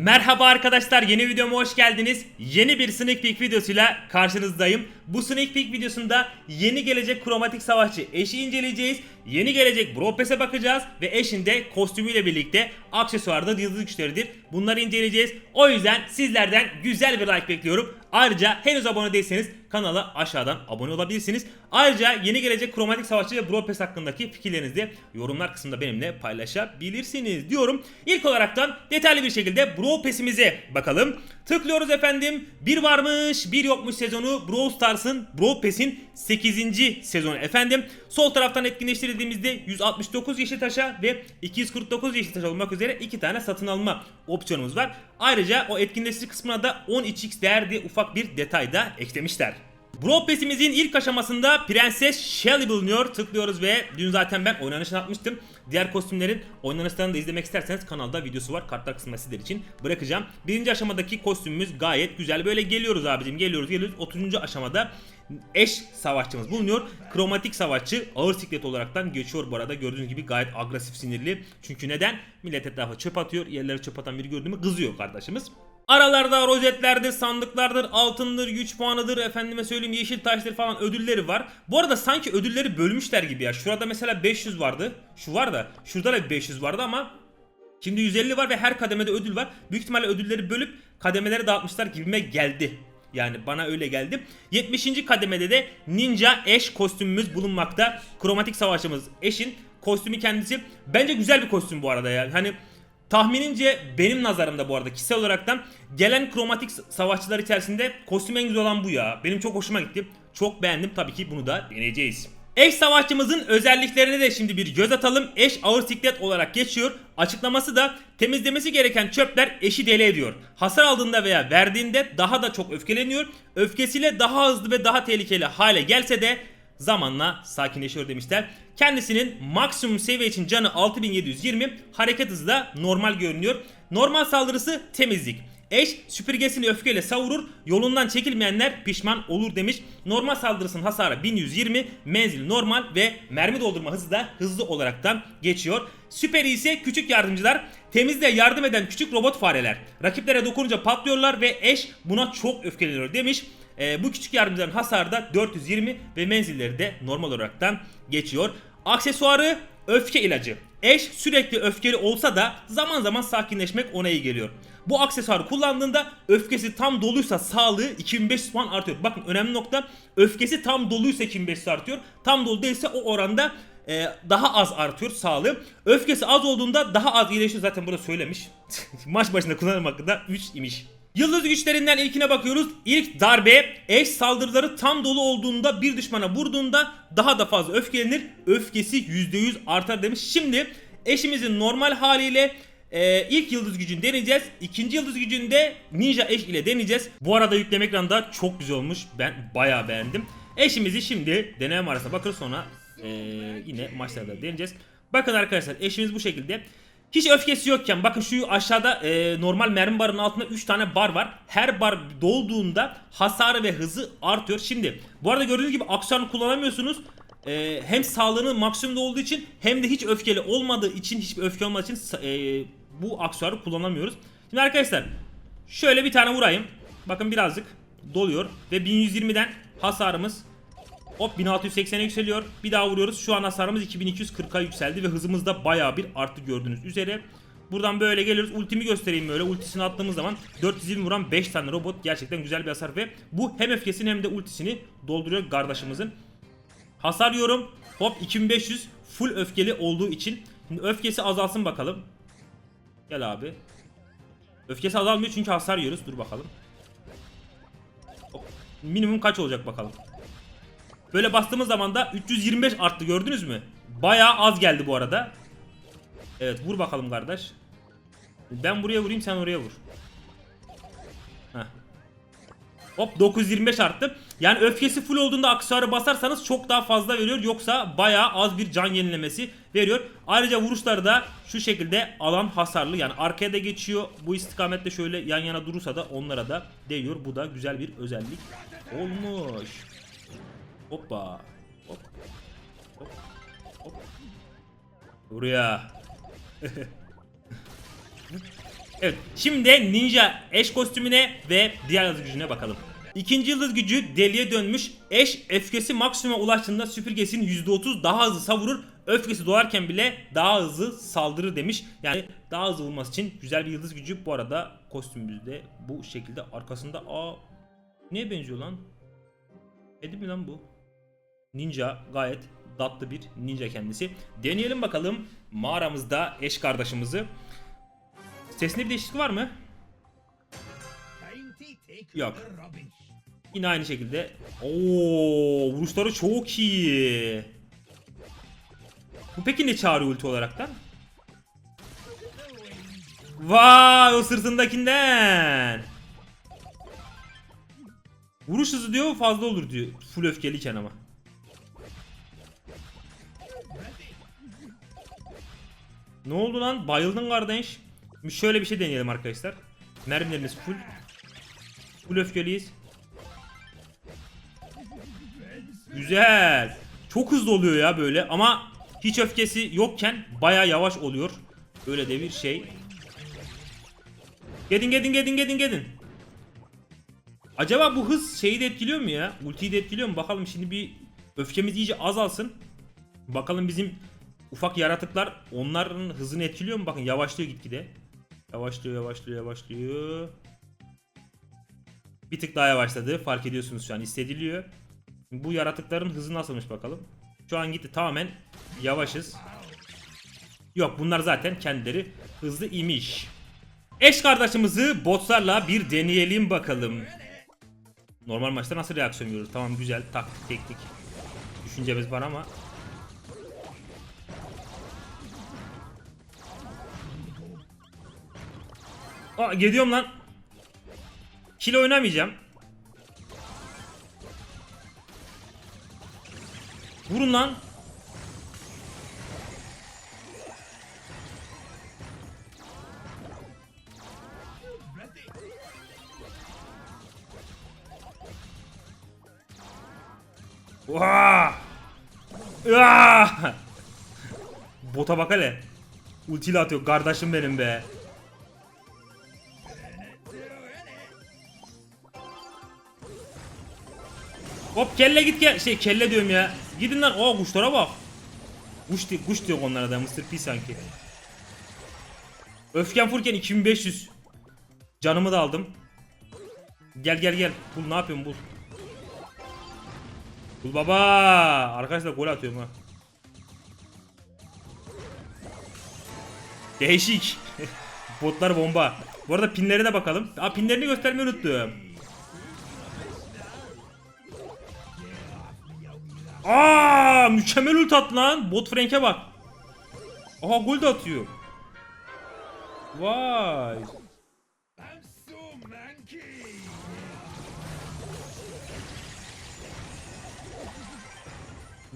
Merhaba arkadaşlar yeni videoma hoş geldiniz. Yeni bir sneak peek videosuyla karşınızdayım. Bu sneak peek videosunda yeni gelecek kromatik savaşçı eşi inceleyeceğiz. Yeni gelecek Bro Pass'e bakacağız ve eşin de kostümüyle birlikte aksesuarda yıldız güçleridir. Bunları inceleyeceğiz. O yüzden sizlerden güzel bir like bekliyorum. Ayrıca henüz abone değilseniz kanala aşağıdan abone olabilirsiniz. Ayrıca yeni gelecek kromatik savaşçı ve Bro Pass hakkındaki fikirlerinizi yorumlar kısmında benimle paylaşabilirsiniz diyorum. İlk olaraktan detaylı bir şekilde Bro Pass'imize bakalım. Tıklıyoruz efendim. Bir varmış bir yokmuş sezonu Brawl Stars'ın Bro Pass'in 8. sezonu efendim. Sol taraftan etkinleştirdiğimizde 169 yeşil taşa ve 249 yeşil taş olmak üzere iki tane satın alma opsiyonumuz var. Ayrıca o etkinleştirici kısmına da 10xx değer diye ufak bir detay da eklemişler. Brawl ilk aşamasında Prenses Shelly bulunuyor. Tıklıyoruz ve dün zaten ben oynanışını atmıştım. Diğer kostümlerin oynanışlarını da izlemek isterseniz kanalda videosu var. Kartlar kısmında sizler için bırakacağım. Birinci aşamadaki kostümümüz gayet güzel. Böyle geliyoruz abicim geliyoruz geliyoruz. 30. aşamada eş savaşçımız bulunuyor. Kromatik savaşçı ağır siklet olaraktan geçiyor bu arada. Gördüğünüz gibi gayet agresif sinirli. Çünkü neden? Millet etrafa çöp atıyor. Yerlere çöp atan biri gördü mü kızıyor kardeşimiz. Aralarda rozetlerdir, sandıklardır, altındır, güç puanıdır, efendime söyleyeyim yeşil taştır falan ödülleri var. Bu arada sanki ödülleri bölmüşler gibi ya. Şurada mesela 500 vardı. Şu var da şurada da 500 vardı ama şimdi 150 var ve her kademede ödül var. Büyük ihtimalle ödülleri bölüp kademelere dağıtmışlar gibime geldi. Yani bana öyle geldi. 70. kademede de Ninja Ash kostümümüz bulunmakta. Kromatik savaşçımız Ash'in kostümü kendisi. Bence güzel bir kostüm bu arada ya. Hani Tahminimce benim nazarımda bu arada kişisel olaraktan gelen kromatik savaşçılar içerisinde kostüm en güzel olan bu ya. Benim çok hoşuma gitti. Çok beğendim. Tabii ki bunu da deneyeceğiz. Eş savaşçımızın özelliklerine de şimdi bir göz atalım. Eş ağır siklet olarak geçiyor. Açıklaması da temizlemesi gereken çöpler eşi deli ediyor. Hasar aldığında veya verdiğinde daha da çok öfkeleniyor. Öfkesiyle daha hızlı ve daha tehlikeli hale gelse de zamanla sakinleşiyor demişler. Kendisinin maksimum seviye için canı 6720, hareket hızı da normal görünüyor. Normal saldırısı temizlik. Eş süpürgesini öfkeyle savurur, yolundan çekilmeyenler pişman olur demiş. Normal saldırısının hasarı 1120, menzil normal ve mermi doldurma hızı da hızlı olaraktan geçiyor. Süperi ise küçük yardımcılar, temizliğe yardım eden küçük robot fareler. Rakiplere dokununca patlıyorlar ve eş buna çok öfkeleniyor demiş. Ee, bu küçük yardımcıların hasarı da 420 ve menzilleri de normal olaraktan geçiyor. Aksesuarı öfke ilacı. Eş sürekli öfkeli olsa da zaman zaman sakinleşmek ona iyi geliyor. Bu aksesuarı kullandığında öfkesi tam doluysa sağlığı 2500 puan artıyor. Bakın önemli nokta öfkesi tam doluysa 2500 artıyor. Tam dolu değilse o oranda e, daha az artıyor sağlığı. Öfkesi az olduğunda daha az iyileşiyor zaten burada söylemiş. Maç başında kullanım hakkında 3 imiş. Yıldız güçlerinden ilkine bakıyoruz. İlk darbe eş saldırıları tam dolu olduğunda bir düşmana vurduğunda daha da fazla öfkelenir. Öfkesi %100 artar demiş. Şimdi eşimizin normal haliyle e, ilk yıldız gücünü deneyeceğiz. İkinci yıldız gücünü de ninja eş ile deneyeceğiz. Bu arada yükleme ekranda çok güzel olmuş. Ben bayağı beğendim. Eşimizi şimdi deneme arasına bakarız sonra e, yine maçlarda deneyeceğiz. Bakın arkadaşlar eşimiz bu şekilde. Hiç öfkesi yokken bakın şu aşağıda e, normal mermi barının altında 3 tane bar var. Her bar dolduğunda hasarı ve hızı artıyor. Şimdi bu arada gördüğünüz gibi aksiyonu kullanamıyorsunuz. E, hem sağlığının maksimumda olduğu için hem de hiç öfkeli olmadığı için hiçbir öfke olmadığı için e, bu aksesuarı kullanamıyoruz. Şimdi arkadaşlar şöyle bir tane vurayım. Bakın birazcık doluyor ve 1120'den hasarımız Hop 1680'e yükseliyor. Bir daha vuruyoruz. Şu an hasarımız 2240'a yükseldi ve hızımız da bayağı bir arttı gördüğünüz üzere. Buradan böyle geliyoruz. Ultimi göstereyim böyle. Ultisini attığımız zaman 420 vuran 5 tane robot gerçekten güzel bir hasar ve bu hem öfkesini hem de ultisini dolduruyor kardeşimizin. Hasar yiyorum. Hop 2500 full öfkeli olduğu için. Şimdi öfkesi azalsın bakalım. Gel abi. Öfkesi azalmıyor çünkü hasar yiyoruz. Dur bakalım. Minimum kaç olacak bakalım. Böyle bastığımız zaman da 325 arttı gördünüz mü? Bayağı az geldi bu arada. Evet vur bakalım kardeş. Ben buraya vurayım sen oraya vur. Heh. Hop 925 arttı. Yani öfkesi full olduğunda aksesuarı basarsanız çok daha fazla veriyor. Yoksa bayağı az bir can yenilemesi veriyor. Ayrıca vuruşları da şu şekilde alan hasarlı. Yani arkaya da geçiyor. Bu istikamette şöyle yan yana durursa da onlara da değiyor. Bu da güzel bir özellik olmuş. Hoppa. Hop. Hop. Hop. Buraya. Evet şimdi ninja eş kostümüne ve diğer yıldız gücüne bakalım. İkinci yıldız gücü deliye dönmüş. Eş öfkesi maksimuma ulaştığında süpürgesinin %30 daha hızlı savurur. Öfkesi doğarken bile daha hızlı saldırır demiş. Yani daha hızlı vurması için güzel bir yıldız gücü. Bu arada kostümümüzde bu şekilde arkasında aa neye benziyor lan? Kedi mi lan bu? Ninja gayet tatlı bir ninja kendisi. Deneyelim bakalım mağaramızda eş kardeşimizi. Sesinde bir değişiklik var mı? Yok. Yine aynı şekilde. Oo, vuruşları çok iyi. Bu peki ne çağırıyor ulti olaraktan? Vay o sırtındakinden. Vuruş hızı diyor fazla olur diyor. Full öfkeliyken ama. Ne oldu lan? Bayıldın kardeş. Şöyle bir şey deneyelim arkadaşlar. Mermilerimiz full. Full öfkeliyiz. Güzel. Çok hızlı oluyor ya böyle ama hiç öfkesi yokken baya yavaş oluyor. Öyle de bir şey. Gedin gedin gedin gedin gedin. Acaba bu hız şeyi de etkiliyor mu ya? Ultiyi de etkiliyor mu? Bakalım şimdi bir öfkemiz iyice azalsın. Bakalım bizim ufak yaratıklar onların hızını etkiliyor mu? Bakın yavaşlıyor gitgide. Yavaşlıyor yavaşlıyor yavaşlıyor. Bir tık daha yavaşladı. Fark ediyorsunuz şu an hissediliyor. Bu yaratıkların hızı nasılmış bakalım. Şu an gitti tamamen yavaşız. Yok bunlar zaten kendileri hızlı imiş. Eş kardeşimizi botlarla bir deneyelim bakalım. Normal maçta nasıl reaksiyon görürüz? Tamam güzel taktik teknik düşüncemiz var ama Aa gidiyorum lan. Kill oynamayacağım. Vurun lan. Aa! Bota bak hele. Ultiyle atıyor kardeşim benim be. Hop kelle git gel. Şey kelle diyorum ya. Gidin lan. Aa kuşlara bak. Kuş, di- kuş diyor onlara da Mr. P sanki. Öfken Furken 2500. Canımı da aldım. Gel gel gel. Bul ne yapıyorsun bul. Bul baba. Arkadaşlar gol atıyorum ha. Değişik. Botlar bomba. Bu arada pinlerine bakalım. Aa pinlerini göstermeyi unuttum. Aa mükemmel ult attı lan. Bot Frank'e bak. Aha gol de atıyor. Vay.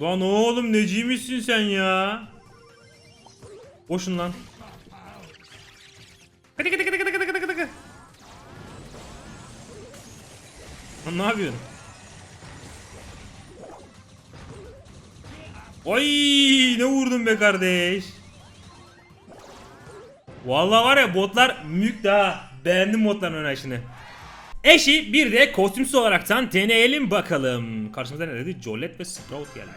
Lan oğlum neciymişsin sen ya? Boşun lan. Kıdı kıdı kıdı kıdı kıdı kıdı kıdı. Lan ne yapıyorsun? Oy ne vurdun be kardeş. Vallahi var ya botlar mük daha. Beğendim botların oynayışını. Eşi bir de kostümsüz olaraktan deneyelim bakalım. Karşımıza ne dedi? Jolet ve Sprout geldi.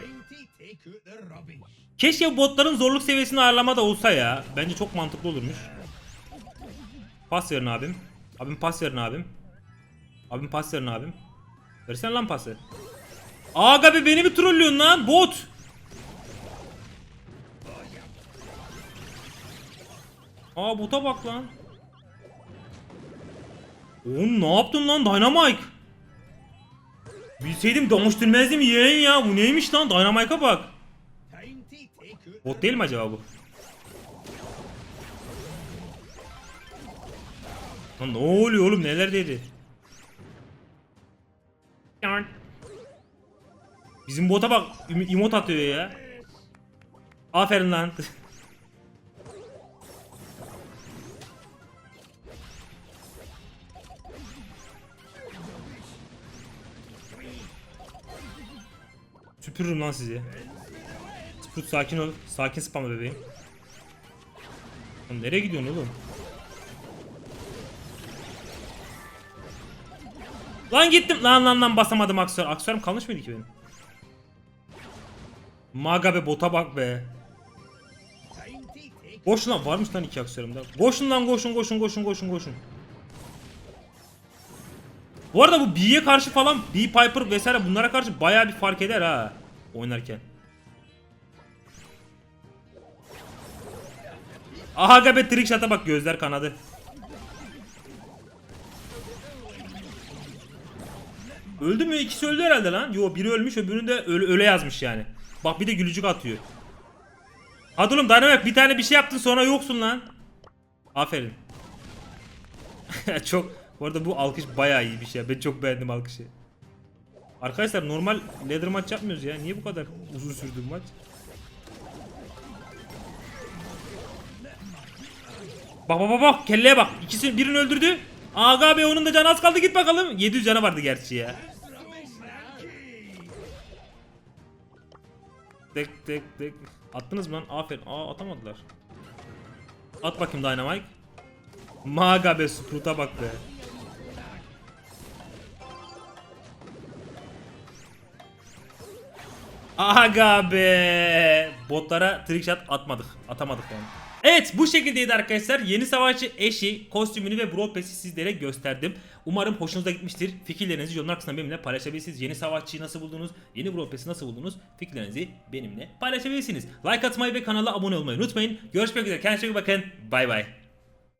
Keşke botların zorluk seviyesini ayarlama da olsa ya. Bence çok mantıklı olurmuş. Pas verin abim. Abim pas verin abim. Abim pas verin abim. Versene lan pası. Aga be beni mi trollüyorsun lan bot? Aa bota bak lan. Oğlum ne yaptın lan Dynamite? Bilseydim dönüştürmezdim yeğen ya. Bu neymiş lan? Dynamite'a bak. Bot değil mi acaba bu? Lan ne oluyor oğlum neler dedi? Bizim bota bak emot atıyor ya. Aferin lan. Süpürürüm lan sizi. Sprout sakin ol. Sakin spamla bebeğim. Lan nereye gidiyorsun oğlum? Lan gittim. Lan lan lan basamadım aksiyar. Aksiyarım kalmış mıydı ki benim? Maga be bota bak be. Koşun lan varmış lan iki aksiyarımda. Koşun lan koşun koşun koşun koşun koşun. Bu arada bu B'ye karşı falan B Piper vesaire bunlara karşı baya bir fark eder ha oynarken. Aha be trick shot'a bak gözler kanadı. Öldü mü? İkisi öldü herhalde lan. Yo biri ölmüş öbürünü de öyle, öyle yazmış yani. Bak bir de gülücük atıyor. Hadi oğlum Dynamite bir tane bir şey yaptın sonra yoksun lan. Aferin. çok bu arada bu alkış bayağı iyi bir şey. Ben çok beğendim alkışı. Arkadaşlar normal ladder maç yapmıyoruz ya. Niye bu kadar uzun sürdü maç? Bak bak bak bak kelleye bak. İkisini birini öldürdü. Aga be onun da canı az kaldı git bakalım. 700 canı vardı gerçi ya. Tek tek tek. Attınız mı lan? Aferin. Aa atamadılar. At bakayım Dynamite. Maga be Sprout'a bak be. Aga be. Botlara trick shot atmadık. Atamadık yani. Evet bu şekildeydi arkadaşlar. Yeni savaşçı eşi, kostümünü ve Brawl Pass'i sizlere gösterdim. Umarım hoşunuza gitmiştir. Fikirlerinizi yorumlar kısmında benimle paylaşabilirsiniz. Yeni savaşçıyı nasıl buldunuz? Yeni Brawl Pass'i nasıl buldunuz? Fikirlerinizi benimle paylaşabilirsiniz. Like atmayı ve kanala abone olmayı unutmayın. Görüşmek üzere. Kendinize iyi bakın. Bay bay.